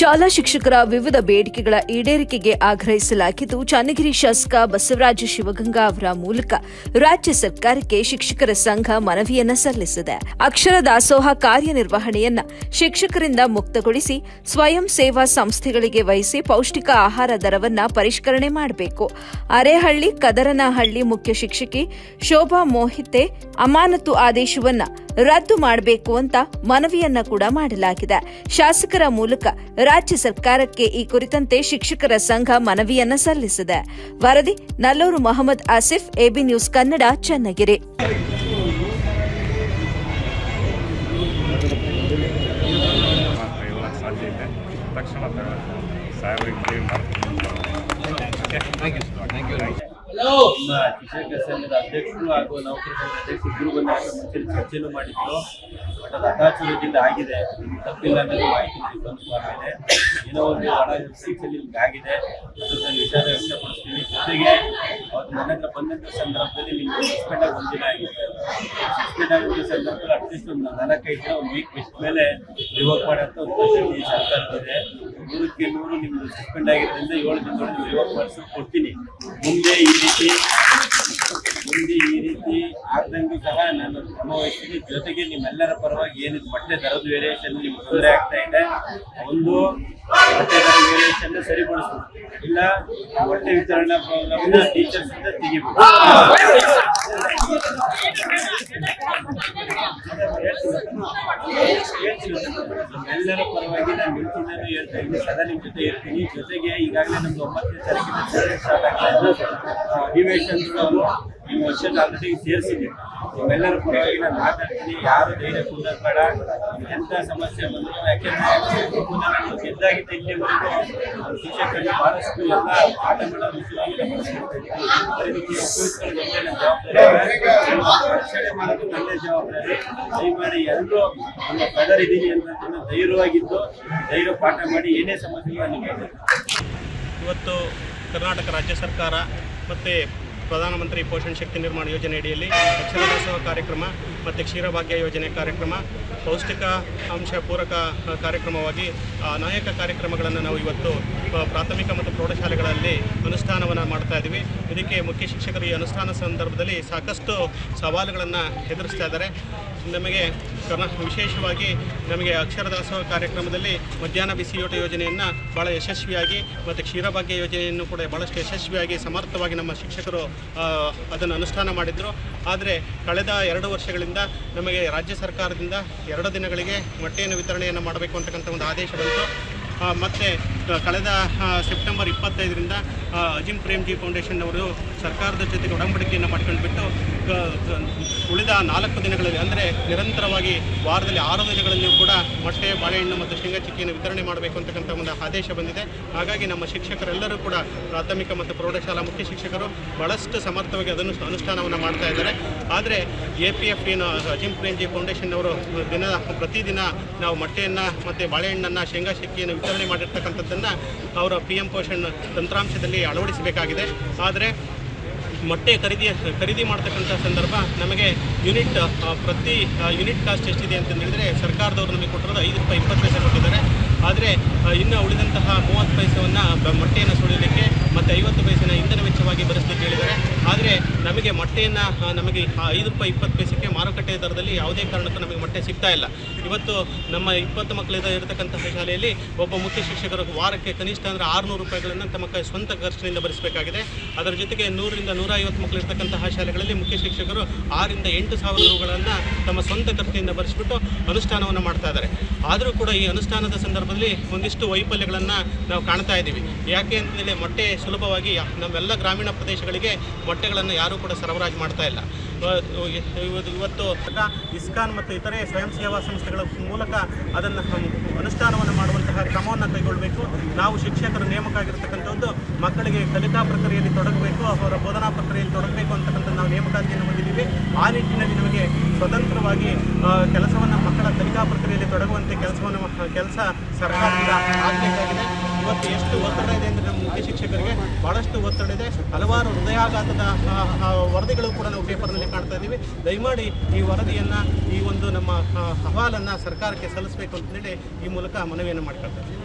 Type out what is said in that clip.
ಶಾಲಾ ಶಿಕ್ಷಕರ ವಿವಿಧ ಬೇಡಿಕೆಗಳ ಈಡೇರಿಕೆಗೆ ಆಗ್ರಹಿಸಲಾಗಿದ್ದು ಚನ್ನಗಿರಿ ಶಾಸಕ ಬಸವರಾಜ ಶಿವಗಂಗಾ ಅವರ ಮೂಲಕ ರಾಜ್ಯ ಸರ್ಕಾರಕ್ಕೆ ಶಿಕ್ಷಕರ ಸಂಘ ಮನವಿಯನ್ನ ಸಲ್ಲಿಸಿದೆ. ಅಕ್ಷರ ದಾಸೋಹ ಕಾರ್ಯನಿರ್ವಹಣೆಯನ್ನ ಶಿಕ್ಷಕರಿಂದ ಮುಕ್ತಗೊಳಿಸಿ ಸ್ವಯಂ ಸೇವಾ ಸಂಸ್ಥೆಗಳಿಗೆ ವಹಿಸಿ ಪೌಷ್ಟಿಕ ಆಹಾರ ದರವನ್ನ ಪರಿಷ್ಕರಣೆ ಮಾಡಬೇಕು. ಅರೇಹಳ್ಳಿ, ಕದರನಹಳ್ಳಿ ಮುಖ್ಯ ಶಿಕ್ಷಕಿ ಶೋಭಾ ಮೋಹಿತೆ ಅಮಾನತು ಆದೇಶವನ್ನ ರದ್ದು ಮಾಡಬೇಕು ಅಂತ ಮನವಿಯನ್ನ ಕೂಡ ಮಾಡಲಾಗಿದೆ. ಶಾಸಕರ ಮೂಲಕ ರಾಜ್ಯ ಸರ್ಕಾರಕ್ಕೆ ಈ ಕುರಿತಂತೆ ಶಿಕ್ಷಕರ ಸಂಘ ಮನವಿಯನ್ನ ಸಲ್ಲಿಸಿದೆ. ವರದಿ ನಲ್ಲೂರು ಮೊಹಮ್ಮದ್ ಆಸಿಫ್ ಎಬಿ ನ್ಯೂಸ್ ಕನ್ನಡ ಚನ್ನಗಿರಿ. ತಕ್ಷಣ ನಮ್ಮ ಶಿಕ್ಷಕ ಸಂಘದ ಅಧ್ಯಕ್ಷರು ಹಾಗೂ ನೌಕರ ಸಂಘದ ಅಧ್ಯಕ್ಷರು ಇಬ್ಬರು ಬಂದು ಮುಂಚೆ ಚರ್ಚೆನೂ ಮಾಡಿದ್ರು ಬಟ್ ಅದು ಅಟಾಚುರದಿಂದ ಆಗಿದೆ ತಪ್ಪಿಲ್ಲ ಅನ್ನೋದು ಮಾಹಿತಿ ಬಂದು ಏನೋ ಒಂದು ಹಣ ನಿಮ್ಗೆ ಆಗಿದೆ ಅದನ್ನು ನಾನು ವಿಚಾರ ವ್ಯಕ್ತಪಡಿಸ್ತೀನಿ ಜೊತೆಗೆ ಅವತ್ತು ನನ್ನ ಹತ್ರ ಬಂದಂಥ ಸಂದರ್ಭದಲ್ಲಿ ನಿಮ್ಗೆ ಸಸ್ಪೆಂಡ್ ಆಗಿ ಒಂದಿನ ಆಗಿದೆ ಸಸ್ಪೆಂಡ್ ಆಗಿದ್ದ ಸಂದರ್ಭದಲ್ಲಿ ಅಟ್ಲೀಸ್ಟ್ ಒಂದು ನಾಲ್ಕೈದು ಒಂದು ವೀಕ್ ಬಿಟ್ಟ ಮೇಲೆ ರಿವೋಕ್ ಮಾಡೋ ಒಂದು ಸರ್ಕಾರ ಸರ್ಕಾರದಿದೆ ನೂರಕ್ಕೆ ನೂರು ನಿಮ್ದು ಸಸ್ಪೆಂಡ್ ಆಗಿರೋದ್ರಿಂದ ಏಳು ದಿನದೊಳಗೆ ರಿವೋಕ್ ಮಾಡಿಸಿ ಕೊಡ್ತೀನಿ. ಮುಂದೆ ಈ ರೀತಿ, ಮುಂದೆ ಈ ರೀತಿ ಆಗ್ದಂಗೂ ಸಹ ನಾನು ಕ್ರಮ ಜೊತೆಗೆ ನಿಮ್ಮೆಲ್ಲರ ಪರವಾಗಿ ಏನಿದೆ ಬಟ್ಟೆ ದರದ ವೇರಿಯೇಷನ್ ನಿಮ್ಗೆ ತೊಂದರೆ ಆಗ್ತಾ ಇದೆ. ಒಂದು ಬಟ್ಟೆ ದರ ವೇರಿಯೇಷನ್ ಸರಿಪಡಿಸ್ಬೇಕು ಇಲ್ಲ, ಬಟ್ಟೆ ವಿತರಣಾ ಪ್ರೋಗ್ರಾಮ್ ಟೀಚರ್ಸ್ ಇಂದ ತೆಗಿಬೇಕು. ಎಲ್ಲರ ಪರವಾಗಿ ನಾನು ನಿಂತಿದ್ದಾನು ಹೇಳ್ತಾ ಇದ್ದೀನಿ ಸದಾ ನಿಮ್ಮ ಜೊತೆ ಇರ್ತೀನಿ. ಜೊತೆಗೆ ಈಗಾಗಲೇ ನಮ್ದು ಒಂಬತ್ತನೇ ತಾರೀಕಿನ ಸ್ಟಾರ್ಟ್ ಆಗ್ತಾ ಇದ್ದು ಅಧಿವೇಶನಗಳು ಈ ವರ್ಷದ ಆಲ್ರೆಡಿ ಸೇರಿಸಿದ್ದೀವಿ ನಿಮ್ಮೆಲ್ಲರೂ ಕೂಡ ನಾನು ಮಾತಾಡ್ತೀನಿ. ಯಾರು ಧೈರ್ಯ ಕೂಡ ಬೇಡ ಎಂಥ ಸಮಸ್ಯೆ ಬಂದ್ರು ಯಾಕೆಂದ್ರೆ ನಾನು ಗೆದ್ದಾಗಿದ್ದ ಇಲ್ಲಿವರೆಗೂ ಶಿಕ್ಷಕರಿಗೆ ಬಹಳಷ್ಟು ಎಲ್ಲ ಪಾಠ ಮಾಡೋ ರಕ್ಷಣೆ ಮಾಡೋದು ಜವಾಬ್ದಾರಿ ದಯಮಾಡಿ ಎಲ್ಲರೂ ನಮ್ಮ ಕದರ್ ಇದೀನಿ ಅಂತ ಧೈರ್ಯವಾಗಿದ್ದು, ಧೈರ್ಯ ಪಾಠ ಮಾಡಿ ಏನೇ ಸಮಸ್ಯೆ ನಿಮಗೆ ಇವತ್ತು ಕರ್ನಾಟಕ ರಾಜ್ಯ ಸರ್ಕಾರ ಮತ್ತು ಪ್ರಧಾನಮಂತ್ರಿ ಪೋಷಣ ಶಕ್ತಿ ನಿರ್ಮಾಣ ಯೋಜನೆ ಅಡಿಯಲ್ಲಿ ಅಕ್ಷರ ದಾಸೋಹ ಕಾರ್ಯಕ್ರಮ ಮತ್ತು ಕ್ಷೀರಭಾಗ್ಯ ಯೋಜನೆ ಕಾರ್ಯಕ್ರಮ, ಪೌಷ್ಟಿಕ ಅಂಶ ಪೂರಕ ಕಾರ್ಯಕ್ರಮವಾಗಿ ಅನೇಕ ಕಾರ್ಯಕ್ರಮಗಳನ್ನು ನಾವು ಇವತ್ತು ಪ್ರಾಥಮಿಕ ಮತ್ತು ಪ್ರೌಢಶಾಲೆಗಳಲ್ಲಿ ಅನುಷ್ಠಾನವನ್ನು ಮಾಡ್ತಾ ಇದ್ದೀವಿ ಇದಕ್ಕೆ ಮುಖ್ಯ ಶಿಕ್ಷಕರು ಈ ಅನುಷ್ಠಾನ ಸಂದರ್ಭದಲ್ಲಿ ಸಾಕಷ್ಟು ಸವಾಲುಗಳನ್ನು ಎದುರಿಸ್ತಾ ಇದ್ದಾರೆ. ನಮಗೆ ಕರ್ನಾಟಕ ವಿಶೇಷವಾಗಿ ನಮಗೆ ಅಕ್ಷರ ದಾಸೋಹ ಕಾರ್ಯಕ್ರಮದಲ್ಲಿ ಮಧ್ಯಾಹ್ನ ಬಿಸಿಯೂಟ ಯೋಜನೆಯನ್ನು ಭಾಳ ಯಶಸ್ವಿಯಾಗಿ ಮತ್ತು ಕ್ಷೀರಭಾಗ್ಯ ಯೋಜನೆಯನ್ನು ಕೂಡ ಭಾಳಷ್ಟು ಯಶಸ್ವಿಯಾಗಿ ಸಮರ್ಥವಾಗಿ ನಮ್ಮ ಶಿಕ್ಷಕರು ಅದನ್ನು ಅನುಷ್ಠಾನ ಮಾಡಿದರು. ಆದರೆ ಕಳೆದ ಎರಡು ವರ್ಷಗಳಿಂದ ನಮಗೆ ರಾಜ್ಯ ಸರ್ಕಾರದಿಂದ ಎರಡು ದಿನಗಳಿಗೆ ಮೊಟ್ಟೆಯನ್ನು ವಿತರಣೆಯನ್ನು ಮಾಡಬೇಕು ಅಂತಕ್ಕಂಥ ಒಂದು ಆದೇಶ ಬಂತು. ಮತ್ತು ಕಳೆದ ಸೆಪ್ಟೆಂಬರ್ ಇಪ್ಪತ್ತೈದರಿಂದ ಅಜಿಂ ಅಜಿಮ್ ಪ್ರೇಮ್ಜಿ ಫೌಂಡೇಶನ್ ಅವರು ಸರ್ಕಾರದ ಜೊತೆಗೆ ಒಡಂಬಡಿಕೆಯನ್ನು ಮಾಡ್ಕೊಂಡು ಬಿಟ್ಟು ಉಳಿದ ನಾಲ್ಕು ದಿನಗಳಲ್ಲಿ, ಅಂದರೆ ನಿರಂತರವಾಗಿ ವಾರದಲ್ಲಿ ಆರು ದಿನಗಳಲ್ಲಿಯೂ ಕೂಡ ಮೊಟ್ಟೆ, ಬಾಳೆಹಣ್ಣು ಮತ್ತು ಶೇಂಗಾ ಚಿಕ್ಕಿಯನ್ನು ವಿತರಣೆ ಮಾಡಬೇಕು ಅಂತಕ್ಕಂಥ ಒಂದು ಆದೇಶ ಬಂದಿದೆ. ಹಾಗಾಗಿ ನಮ್ಮ ಶಿಕ್ಷಕರೆಲ್ಲರೂ ಕೂಡ ಪ್ರಾಥಮಿಕ ಮತ್ತು ಪ್ರೌಢಶಾಲಾ ಮುಖ್ಯ ಶಿಕ್ಷಕರು ಭಾಳಷ್ಟು ಸಮರ್ಥವಾಗಿ ಅದನ್ನು ಅನುಷ್ಠಾನವನ್ನು ಮಾಡ್ತಾ ಇದ್ದಾರೆ. ಆದರೆ ಎ ಪಿ ಎಫ್ ಏನು, ಅಜಿಮ್ ಪ್ರೇಮ್ಜಿ ಫೌಂಡೇಶನ್ ಅವರು ದಿನ, ಪ್ರತಿದಿನ ನಾವು ಮೊಟ್ಟೆಯನ್ನು ಮತ್ತು ಬಾಳೆಹಣ್ಣನ್ನು ಶೇಂಗಾ ಚಿಕ್ಕಿಯನ್ನು ವಿತರಣೆ ಮಾಡಿರ್ತಕ್ಕಂಥದ್ದನ್ನು ಅವರ ಪಿ ಎಂ ಪೋಷಣ್ ತಂತ್ರಾಂಶದಲ್ಲಿ ಅಳವಡಿಸಬೇಕಾಗಿದೆ. ಆದರೆ ಮೊಟ್ಟೆ ಖರೀದಿ ಖರೀದಿ ಮಾಡ್ತಕ್ಕಂಥ ಸಂದರ್ಭ ನಮಗೆ ಯೂನಿಟ್ ಪ್ರತಿ ಯೂನಿಟ್ ಕಾಸ್ಟ್ ಎಷ್ಟಿದೆ ಅಂತ ಹೇಳಿದರೆ ಸರ್ಕಾರದವರು ನಮಗೆ ಕೊಟ್ಟಿರೋದು ಐದು ರೂಪಾಯಿ ಇಪ್ಪತ್ತು ಪೈಸೆ ಕೊಟ್ಟಿದ್ದಾರೆ. ಆದರೆ ಇನ್ನು ಉಳಿದಂತಹ ಮೂವತ್ತು ಪೈಸೆಯನ್ನು ಮೊಟ್ಟೆಯನ್ನು ಸುಳಿಯಲಿಕ್ಕೆ ಮತ್ತು ಐವತ್ತು ಪೈಸೆನ ಇಂಧನ ವೆಚ್ಚವಾಗಿ ಭರಿಸಲಿಕ್ಕೆ ಹೇಳಿದ್ದಾರೆ. ಆದರೆ ನಮಗೆ ಮೊಟ್ಟೆಯನ್ನು ನಮಗೆ ಐದು ರೂಪಾಯಿ, ಇಪ್ಪತ್ತು ಪೈಸೆಗೆ ಮಾರುಕಟ್ಟೆ ದರದಲ್ಲಿ ಯಾವುದೇ ಕಾರಣಕ್ಕೂ ನಮಗೆ ಮೊಟ್ಟೆ ಸಿಗ್ತಾ ಇಲ್ಲ. ಇವತ್ತು ನಮ್ಮ ಇಪ್ಪತ್ತು ಮಕ್ಕಳಿಂದ ಇರತಕ್ಕಂತಹ ಶಾಲೆಯಲ್ಲಿ ಒಬ್ಬ ಮುಖ್ಯ ಶಿಕ್ಷಕರು ವಾರಕ್ಕೆ ಕನಿಷ್ಠ ಅಂದರೆ ಆರುನೂರು ರೂಪಾಯಿಗಳನ್ನು ತಮ್ಮ ಸ್ವಂತ ಖರ್ಚಿನಿಂದ ಭರಿಸಬೇಕಾಗಿದೆ. ಅದರ ಜೊತೆಗೆ ನೂರರಿಂದ ನೂರ ಐವತ್ತು ಮಕ್ಕಳು ಇರತಕ್ಕಂತಹ ಶಾಲೆಗಳಲ್ಲಿ ಮುಖ್ಯ ಶಿಕ್ಷಕರು ಆರಿಂದ ಎಂಟು ಸಾವಿರ ರೂಪಾಯಿಗಳನ್ನು ತಮ್ಮ ಸ್ವಂತ ಖರ್ಚಿನಿಂದ ಭರಿಸಿಬಿಟ್ಟು ಅನುಷ್ಠಾನವನ್ನು ಮಾಡ್ತಾ ಇದ್ದಾರೆ. ಆದರೂ ಕೂಡ ಈ ಅನುಷ್ಠಾನದ ಸಂದರ್ಭದಲ್ಲಿ ಒಂದಿಷ್ಟು ವೈಫಲ್ಯಗಳನ್ನು ನಾವು ಕಾಣ್ತಾ ಇದ್ದೀವಿ. ಯಾಕೆ ಅಂತಂದರೆ ಮೊಟ್ಟೆ ಸುಲಭವಾಗಿ ನಮ್ಮೆಲ್ಲ ಗ್ರಾಮೀಣ ಪ್ರದೇಶಗಳಿಗೆ ಮೊಟ್ಟೆಗಳನ್ನು ಯಾರೂ ಕೂಡ ಸರಬರಾಜು ಮಾಡ್ತಾ ಇಲ್ಲ. ಇವತ್ತು ಇಸ್ಕಾನ್ ಮತ್ತು ಇತರೆ ಸ್ವಯಂ ಸೇವಾ ಸಂಸ್ಥೆಗಳ ಮೂಲಕ ಅದನ್ನು ಅನುಷ್ಠಾನವನ್ನು ಮಾಡುವಂತಹ ಕ್ರಮವನ್ನು ಕೈಗೊಳ್ಳಬೇಕು. ನಾವು ಶಿಕ್ಷಕರ ನೇಮಕ ಆಗಿರ್ತಕ್ಕಂಥದ್ದು ಮಕ್ಕಳಿಗೆ ಕಲಿಕಾ ಪ್ರಕ್ರಿಯೆಯಲ್ಲಿ ತೊಡಗಬೇಕು, ಅವರ ಬೋಧನಾ ಪ್ರಕ್ರಿಯೆಯಲ್ಲಿ ತೊಡಗಬೇಕು ಅಂತಕ್ಕಂಥ ನಾವು ನೇಮಕಾತಿಯನ್ನು ಹೊಂದಿದ್ದೀವಿ. ಆ ನಿಟ್ಟಿನಲ್ಲಿ ನಮಗೆ ಸ್ವತಂತ್ರವಾಗಿ ಕೆಲಸವನ್ನು ಮಕ್ಕಳ ಕಲಿಕಾ ಪ್ರಕ್ರಿಯೆಯಲ್ಲಿ ತೊಡಗುವಂತೆ ಕೆಲಸವನ್ನು ಕೆಲಸ ಸರ್ಕಾರದಿಂದ ಆಗಬೇಕಾಗಿದೆ. ಇವತ್ತು ಎಷ್ಟು ಒತ್ತಡ ಇದೆ ಅಂದರೆ ಮುಖ್ಯ ಶಿಕ್ಷಕರಿಗೆ ಬಹಳಷ್ಟು ಒತ್ತಡ ಇದೆ. ಹಲವಾರು ಹೃದಯಾಘಾತದ ವರದಿಗಳು ಕೂಡ ನಾವು ಪೇಪರ್ನಲ್ಲಿ ಕಾಣ್ತಾ ಇದ್ದೀವಿ. ದಯಮಾಡಿ ಈ ವರದಿಯನ್ನು, ಈ ಒಂದು ನಮ್ಮ ಅಹವಾಲನ್ನು ಸರ್ಕಾರಕ್ಕೆ ಸಲ್ಲಿಸಬೇಕು ಅಂತೇಳಿ ಈ ಮೂಲಕ ಮನವಿಯನ್ನು ಮಾಡ್ಕೊಳ್ತಾ ಇದ್ದೀವಿ.